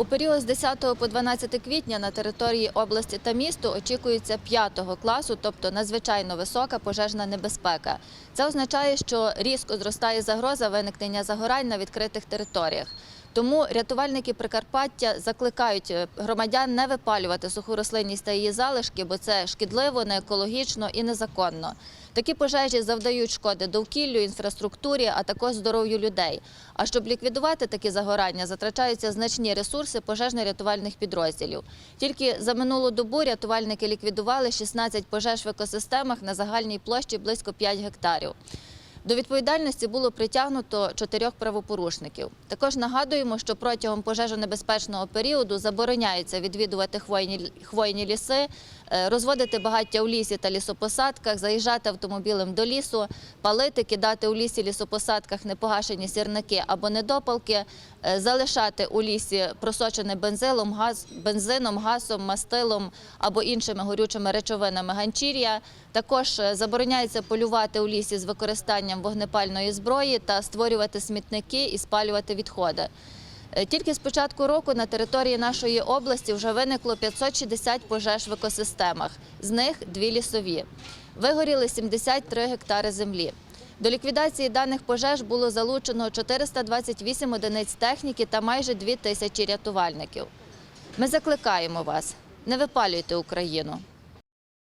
У період з 10 по 12 квітня на території області та місту очікується 5 класу, тобто надзвичайно висока пожежна небезпека. Це означає, що різко зростає загроза виникнення загорань на відкритих територіях. Тому рятувальники Прикарпаття закликають е, громадян не випалювати суху рослинність та її залишки, бо це шкідливо, не екологічно і незаконно. Такі пожежі завдають шкоди довкіллю, інфраструктурі, а також здоров'ю людей. А щоб ліквідувати такі загорання, затрачаються значні ресурси пожежно-рятувальних підрозділів. Тільки за минулу добу рятувальники ліквідували 16 пожеж в екосистемах на загальній площі близько 5 гектарів. До відповідальності було притягнуто чотирьох правопорушників. Також нагадуємо, що протягом пожежонебезпечного періоду забороняється відвідувати хвойні, ліси, розводити багаття у лісі та лісопосадках, заїжджати автомобілем до лісу, палити, кидати у лісі лісопосадках непогашені сірники або недопалки, е, залишати у лісі просочене бензилом, газ, бензином, газом, мастилом або іншими горючими речовинами ганчір'я. Також е, забороняється полювати у лісі з використанням вогнепальної зброї та створювати смітники і спалювати відходи. Е, Тільки з початку року на території нашої області вже виникло 560 пожеж в екосистемах, з них дві лісові. Вигоріли 73 гектари землі. До ліквідації даних пожеж було залучено 428 одиниць техніки та майже 2 тисячі рятувальників. Ми закликаємо вас, не випалюйте Україну.